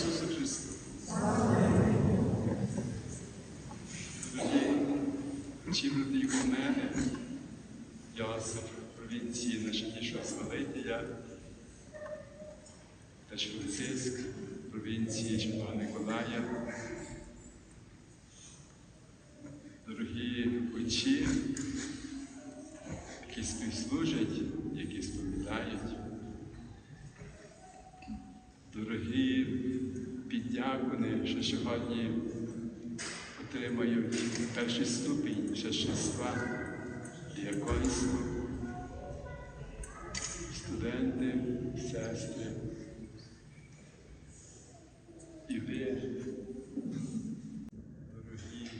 Ісусу Христа. Дорогі чим у мене, я з провінції найшвидшого століття, та Франциск, провінції Святого Николая. Піддякуни, ще сьогодні отримають перший ступінь шестства, діяконство, студенти, сестри. І ви, дорогі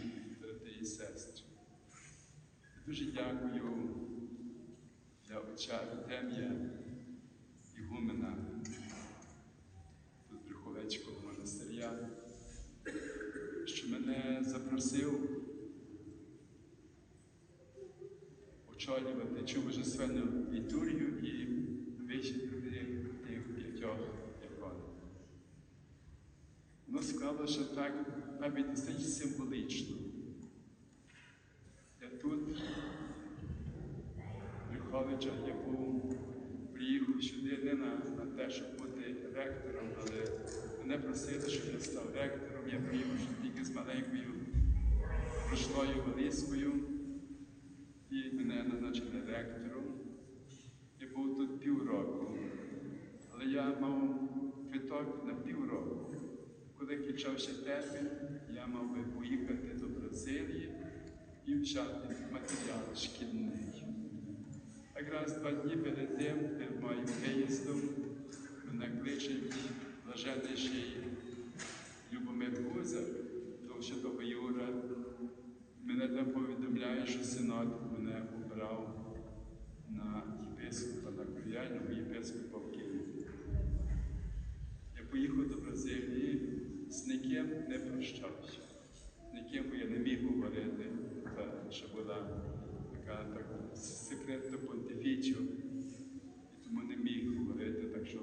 брати і сестри. Дуже дякую для отця Артемія Ігумена тут Брюховецького монастиря, що мене запросив божественну літургію і тих п'ятьох ікон. Воно склало, що так навіть досить символічно. Я тут, в я був, приїхав сюди не на, на те, щоб бути ректором, але мене просили, щоб я став ректором. Я приїхав тільки з маленькою ручною валізкою, і мене назначили ректором. Я був тут півроку, але я мав квиток на півроку. Коли кінчався термін, я мав би поїхати до Бразилії і взяти матеріал шкільний. Якраз два дні перед тим, перед моїм виїздом, мене кличе мій блаженніший Любомир Гузар, того святого Юра. Мене там повідомляє, що синод мене обрав на єпископа, на куріального єпископа в Києві. Я поїхав до Бразилії, з ніким не прощався. Ніким я не міг говорити, що була така так, секретна понтифічу, і тому не міг говорити, так що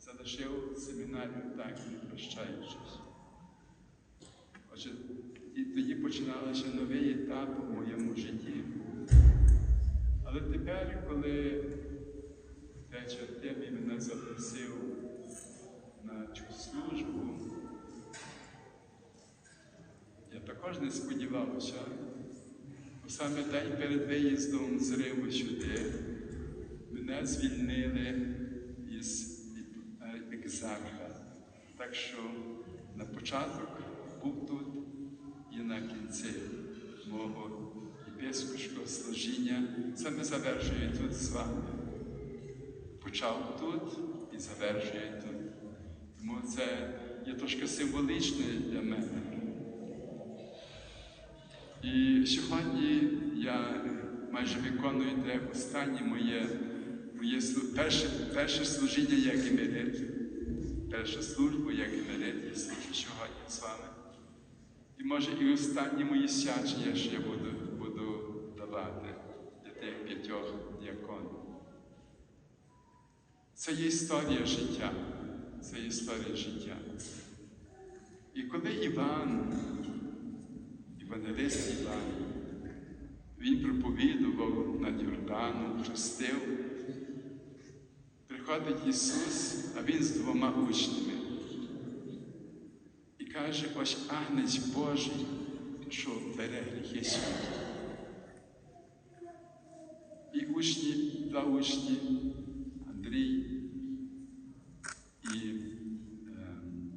залишив семінарію так, не прощаючись. Отже, і тоді починалося новий етап у моєму житті. Але тепер, коли Теча Артемій мене запросив на цю службу, не сподівався, саме день перед виїздом з Риму сюди мене звільнили із е, екзарха. Так що на початок був тут і на кінці мого єпископського служіння. Саме завершую тут з вами. Почав тут і завершує тут. Тому це є трошки символічне для мене. І сьогодні я майже виконую те останнє моє, моє перше, перше служіння як емерит. Перша служба як емерит, я служу сьогодні з вами. І може і останні мої свячення, що я буду, буду давати для тих п'ятьох діаконів. Це є історія життя. Це є історія життя. І коли Іван, Івангелист Іван, він проповідував над Йорданом, хрестив, приходить Ісус, а Він з двома учнями. І каже, ось Агнець Божий, що бере гріхи світу. І учні, два учні, Андрій і ем,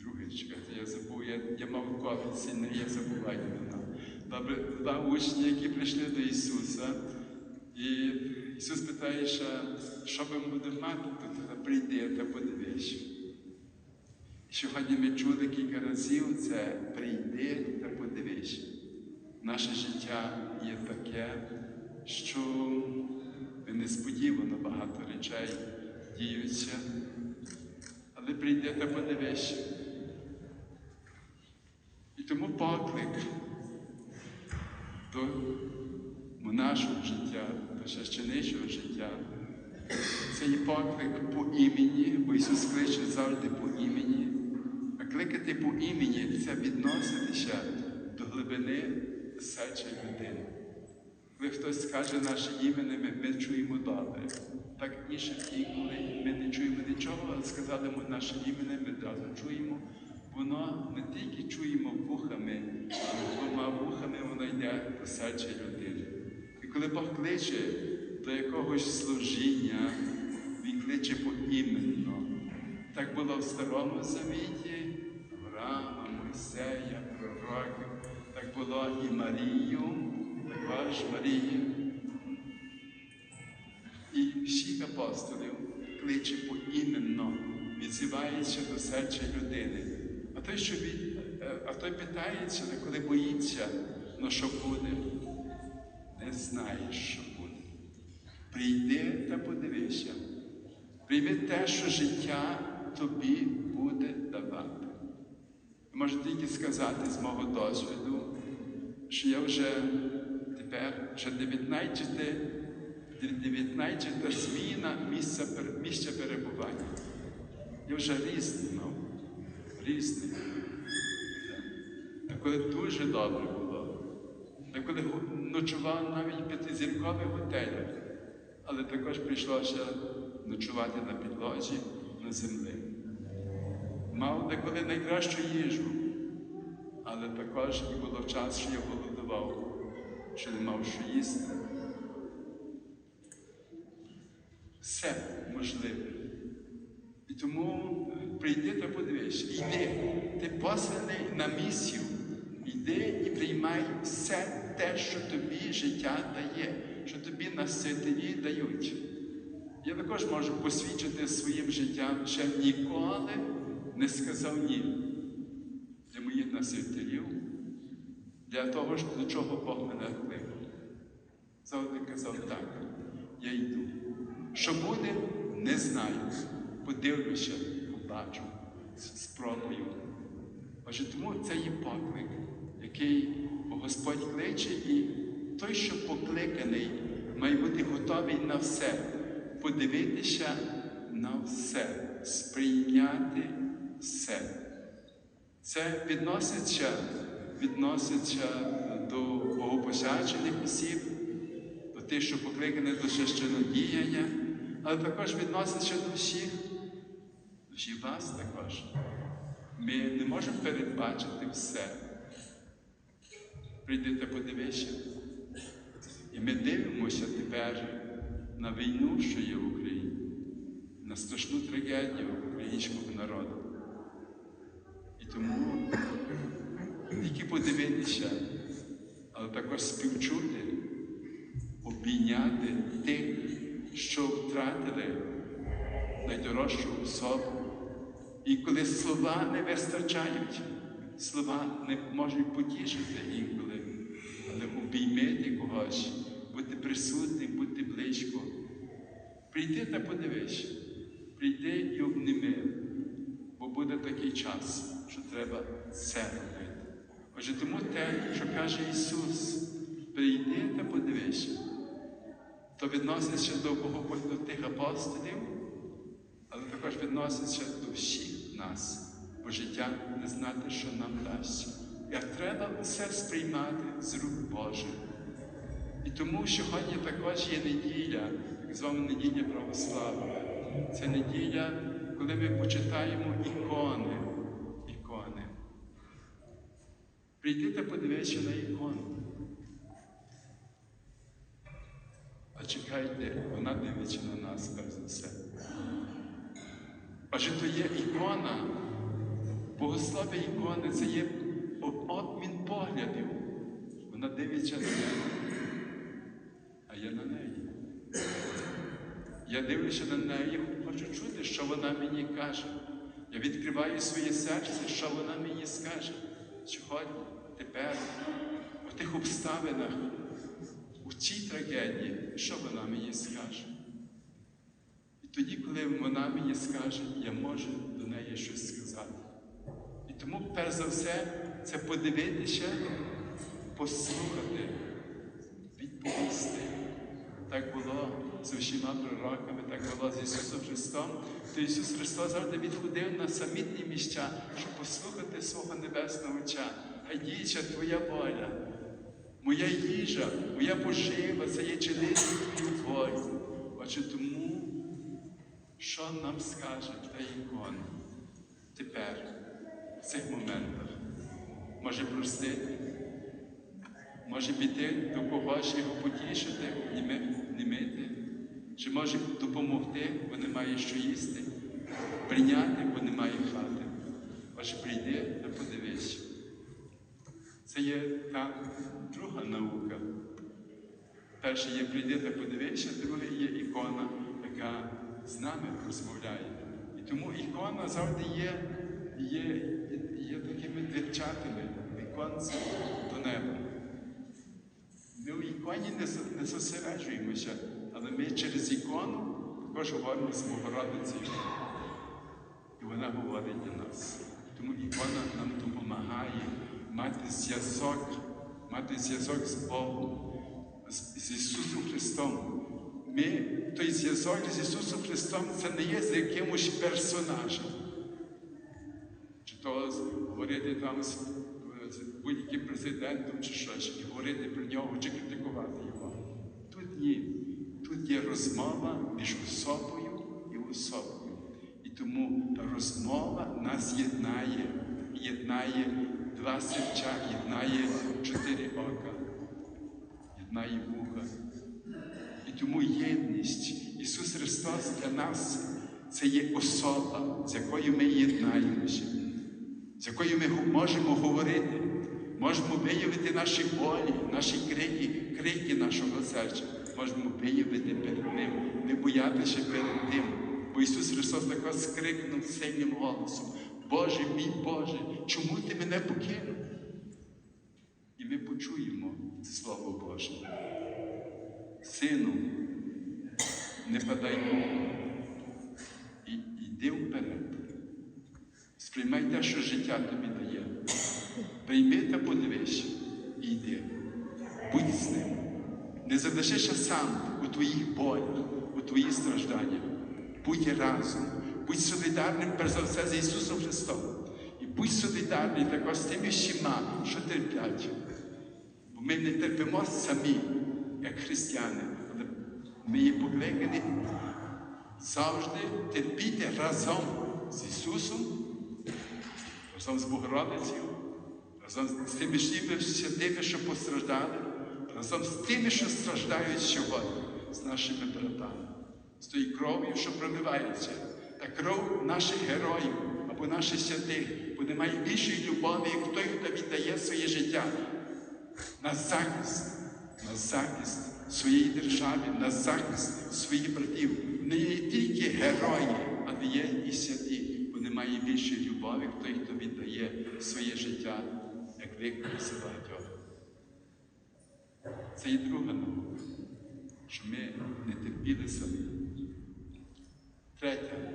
другий, чекайте, я забув, я, я мав ковід сильний, я забуваю імена. Добре, два учні, які прийшли до Ісуса, і Ісус питає, що, що ми будемо мати тут, прийди та подивись. Сьогодні ми чули кілька разів це прийди та подивись. Наше життя є таке, що несподівано багато речей діються, але прийди та подивись. І тому поклик до нашого життя, до священичого життя, це є поклик по імені, бо Ісус кличе завжди по імені. А кликати по імені це відноситися до глибини серця людини. Коли хтось скаже наше ім'я, ми, чуємо добре. Так інше інколи ми не чуємо нічого, але сказали ми наше ім'я, ми одразу чуємо. Воно не тільки чуємо вухами, але двома вухами воно йде до серця людини. І коли Бог кличе до якогось служіння, Він кличе поіменно. Так було в Старому Завіті, Авраама, Мойсея, пророків, так було і Марію, також Марію. І всіх апостолів кличе поіменно, відзивається до серця людини. Той, що від, е, а той питається, коли боїться, ну що буде, не знаєш, що буде. Прийди та подивися. Прийми те, що життя тобі буде давати. Можу тільки сказати з мого досвіду, що я вже тепер вже 19, 19 зміна місця, місця перебування. Я вже різний мав, різний. А коли дуже добре було, а коли ночував навіть в п'ятизіркових готелях, але також прийшлося ночувати на підлозі на землі. Мав деколи найкращу їжу, але також і було час, що я голодував, що не мав що їсти. Все можливе. І тому е, прийди та йди, ти посланий на місію, йди і приймай все те, що тобі життя дає, що тобі насителі дають. Я також можу посвідчити своїм життям, що ніколи не сказав ні для моїх насителів, для того, до чого Бог мене кликав. Завжди казав так, я йду. Що буде, не знаю. Подивлюся, побачу, с- Отже, тому це є поклик, який Господь кличе, і той, що покликаний, має бути готовий на все, подивитися на все, сприйняти все. Це відноситься, відноситься до богопосячених осіб, до тих, що покликані до священодіяння, але також відноситься до всіх, всіх вас також. Ми не можемо передбачити все. Прийдете, подивися. І ми дивимося тепер на війну, що є в Україні, на страшну трагедію українського народу. І тому тільки подивитися, але також співчути, обійняти тих, що втратили найдорожчу особу. І коли слова не вистачають, слова не можуть потішити інколи, але обіймити когось, бути присутнім, бути близько. Прийди та подивись, прийди і обніми, бо буде такий час, що треба це робити. Отже, тому те, що каже Ісус, прийди та подивися, то відноситься до, Бога- до тих апостолів, але також відноситься до всіх нас, бо життя не знати, що нам дасть. Як треба все сприймати з рук Божих. І тому сьогодні також є неділя, так звана неділя православна. Це неділя, коли ми почитаємо ікони. Ікони. Прийди та подивися на ікону. А чекайте, вона дивиться на нас, перш за все. Адже то є ікона, богослов'я ікони, це є обмін поглядів. Вона дивиться на мене, а я на неї. Я дивлюся на неї, хочу чути, що вона мені каже. Я відкриваю своє серце, що вона мені скаже сьогодні, тепер, у тих обставинах, у цій трагедії, що вона мені скаже. Тоді, коли вона мені скаже, я можу до неї щось сказати. І тому, перш за все, це подивитися, послухати, відповісти. Так було з усіма пророками, так було з Ісусом Христом. То Ісус Христос завжди відходив на самітні місця, щоб послухати свого небесного Отця. Хай діється Твоя воля, моя їжа, моя пожива, це є Твою волю. Отже, тому, що нам скаже та ікона тепер, в цих моментах, може простити, може піти до когось його потішити, обнімити, чи може допомогти, бо немає що їсти, прийняти, бо немає хати. Отже, прийди та подивись. Це є та друга наука. Перше є прийди та подивися, друге є ікона, яка з нами розмовляє. І тому ікона завжди є, є, є такими дверчатами, віконцем до неба. Ми в іконі не, не зосереджуємося, але ми через ікону також говоримо з Богородицею. І вона говорить до нас. Тому ікона нам допомагає мати зв'язок, мати зв'язок з Богом, з, Ісусом Христом. Ми, той зв'язок з Ісусом Христом це не є з якимось персонажем. Чи то говорити там з, будь-яким президентом, чи щось, і говорити про нього, чи критикувати його. Тут ні. Тут є розмова між особою і особою. І тому розмова нас єднає, єднає два серця, єднає чотири ока, єднає вуха. Тому єдність Ісус Христос для нас це є особа, з якою ми єднаємося, з якою ми можемо говорити, можемо виявити наші болі, наші крики, крики нашого серця, можемо виявити перед Ним, не боятися перед Ним. Бо Ісус Христос також скрикнув сильним голосом: Боже мій Боже, чому ти мене покинув? І ми почуємо Слово Боже. Сину, не падай і йди вперед. Сприймай те, що життя тобі дає. Прийми та подивись і йди. Будь з ним. Не залишися сам у твоїх болях, у твоїх стражданнях. Будь разом, будь солідарним перш за все з Ісусом Христом. І будь солідарний також з тими всіма, що терплять. Бо ми не терпимо самі, як християни, ми є покликані завжди терпіти разом з Ісусом, разом з Богородицею, разом з тими святими, що постраждали, разом з тими, що страждають сьогодні, з нашими братами, з тою кров'ю, що проливається, та кров наших героїв або наших святих, бо немає більшої любові, як той, хто віддає своє життя на захист, на захист своєї держави, на захист своїх братів. Не є тільки герої, але є і святі, бо немає більшої любові, як той, хто віддає своє життя, як виконався багатьох. Це і друга наука, що ми не терпіли самі. Третє,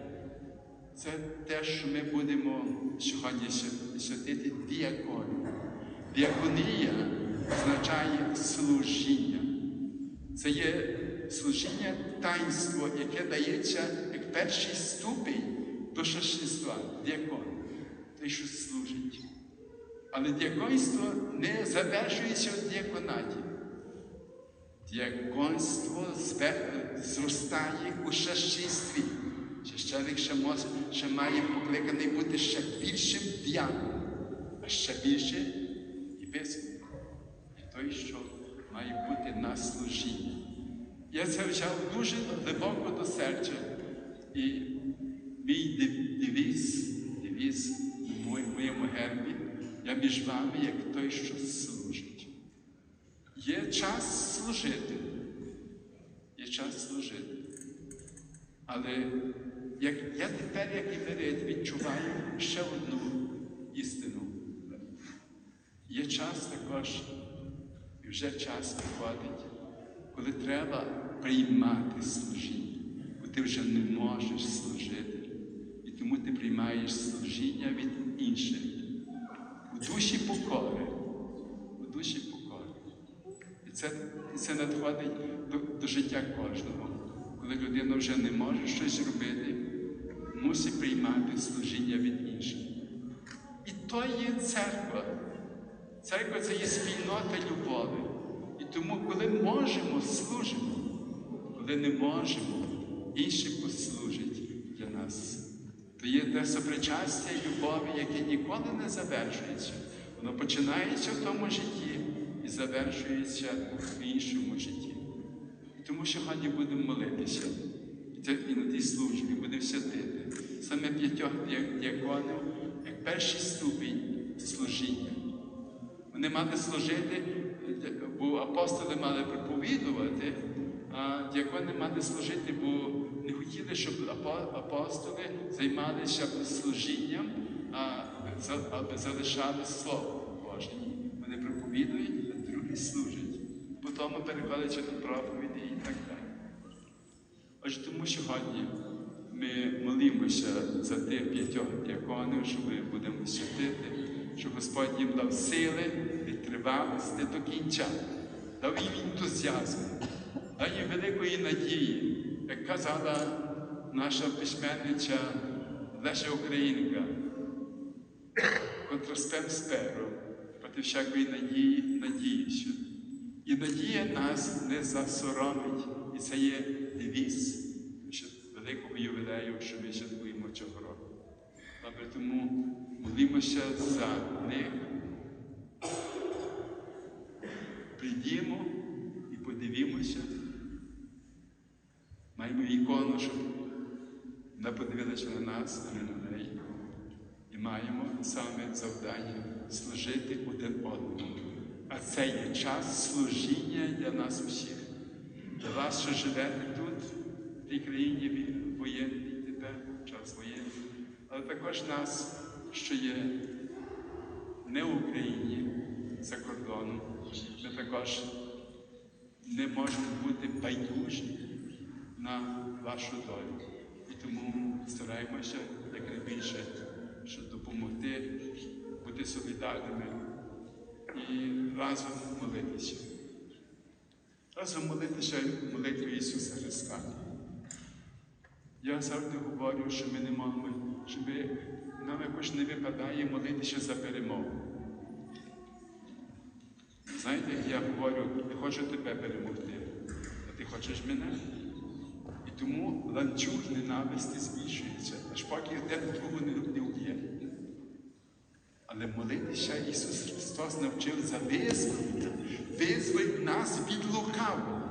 це те, що ми будемо сьогодні святити діаконію. Діаконія означає служіння. Це є служіння таїнство, яке дається як перший ступінь до шашинства, діакон, той, що служить. Але діаконство не завершується в діаконаті. Діаконство зростає у шашинстві. Священик ще, ще має покликаний бути ще більшим діаконом, а ще більше єпископ. І той, що має бути на служінні. Я це взяв дуже глибоко до серця. І мій дев- девіз, девіз у моєму гербі, я між вами, як той, що служить. Є час служити. Є час служити. Але як, я тепер, як і імерит, відчуваю ще одну істину. Є час також, і вже час приходить, коли треба приймати служіння, бо ти вже не можеш служити. І тому ти приймаєш служіння від інших. У душі покори. У душі покори. І це, це надходить до, до життя кожного. Коли людина вже не може щось робити, мусить приймати служіння від інших. І то є церква. Церква це є спільнота любові. І тому, коли можемо, служимо, коли не можемо, інші послужать для нас. То є те сопричастя любові, яке ніколи не завершується. Воно починається в тому житті і завершується в іншому житті. І тому сьогодні будемо молитися. І на тій службі будемо святити. Саме п'ятьох діаконів, як перший ступінь служіння. Вони мали служити, бо апостоли мали проповідувати, а діакони мали служити, бо не хотіли, щоб апостоли займалися служінням, аби залишали Слово Боже. Вони проповідують, а другі служать. Потім переходять до проповіді і так далі. Отже, тому сьогодні ми молимося за тих п'ятьох діаконів, що ми будемо святити, щоб Господь їм дав сили витривалості до кінця, дав їм ентузіазм, дав їм великої надії, як казала наша письменниця Леся Українка, контраспем сперу, проти всякої надії надіюся. І надія нас не засоромить. І це є девіз великого ювілею, що ми святкуємо цього року. Тому молимося за них. Прийдімо і подивімося. Маємо ікону, щоб не подивилися на нас, а не на неї. І маємо саме завдання служити один одному. А це є час служіння для нас усіх, для вас, що живете тут, в тій країні воєнній, тепер час воєнний, але також нас, що є не в Україні за кордоном. Ми також не можемо бути байдужі на вашу долю. І тому стараємося якнайбільше, щоб допомогти, бути солідарними і разом молитися. Разом молитися молитві Ісуса Христа. Я завжди говорю, що ми не можемо, щоб нам якось не випадає молитися за перемогу. Знаєте, я говорю, я хочу тебе перемогти, а ти хочеш мене. І тому ланцюг ненависті збільшується, аж поки один другого не, вб'є. Але молитися Ісус Христос навчив за визволення, визволь нас від лукавого.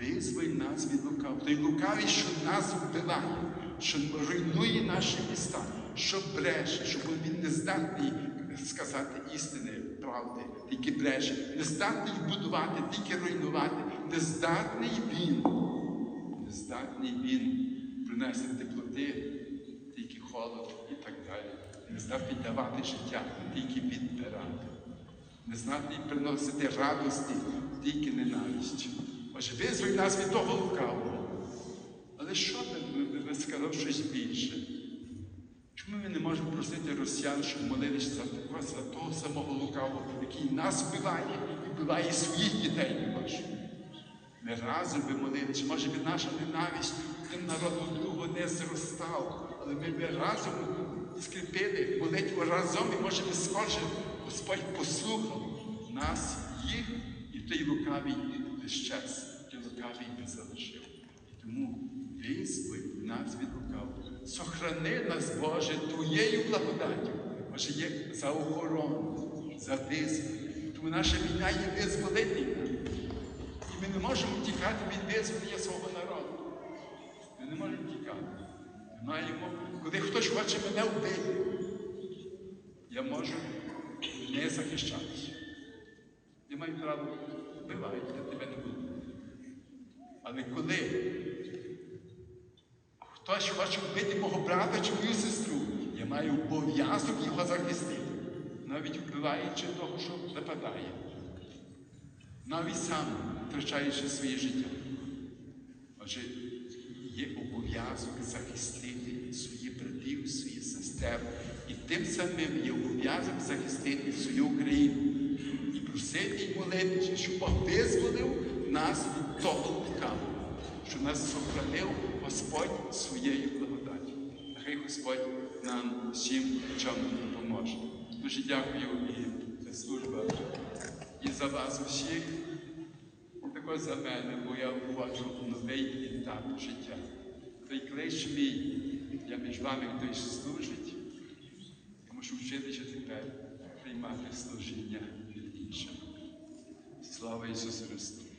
Визволь нас від лукавого. Той лукавий, що нас вбиває, що руйнує наші міста, що бреше, що він не здатний сказати істини, правди, тільки бреше, не здатний будувати, тільки руйнувати, не здатний він, не здатний він принести теплоти, тільки холод і так далі. Не здатний давати життя, тільки відбирати. Не здатний приносити радості, тільки ненависть. Отже, визволь нас від того лукавого. Але що би сказав щось більше? Чому ми не можемо просити росіян, щоб молилися за, за того самого лукавого, який нас вбиває і вбиває своїх дітей також? Ми разом би молилися, може би наша ненависть тим народом другого не зростала, але ми би разом скріпили молитву разом, і може би скорше Господь послухав нас, їх, і той лукавий час, той лукавий не залишив. І тому визволь нас від лукавого. Сохрани нас, Боже, Твоєю благодаттю. Боже, є за охорону, за визволення. Тому наша війна є визволительна. І ми не можемо тікати від визволення свого народу. Ми не можемо тікати. Ми маємо, коли хтось хоче мене вбити, я можу не захищатися. Я маю право вбивати, я тебе не буду. Але коли хтось хоче вбити мого брата чи мою сестру, я маю обов'язок його захистити, навіть вбиваючи того, що нападає. Навіть сам втрачаючи своє життя. Отже, є обов'язок захистити своїх братів, своїх сестер. І тим самим є обов'язок захистити свою Україну. І просити і молитися, щоб Бог визволив нас від того лукавого, що нас сохранив Господь своєю благодаттю. Нехай Господь нам всім чому допоможе. Дуже дякую і служба, і за вас усіх, і також за мене, бо я входжу новий етап життя. Той клич мій, я між вами хтось служить, я мушу вчитися тепер приймати служіння від інших. Слава Ісусу Христу!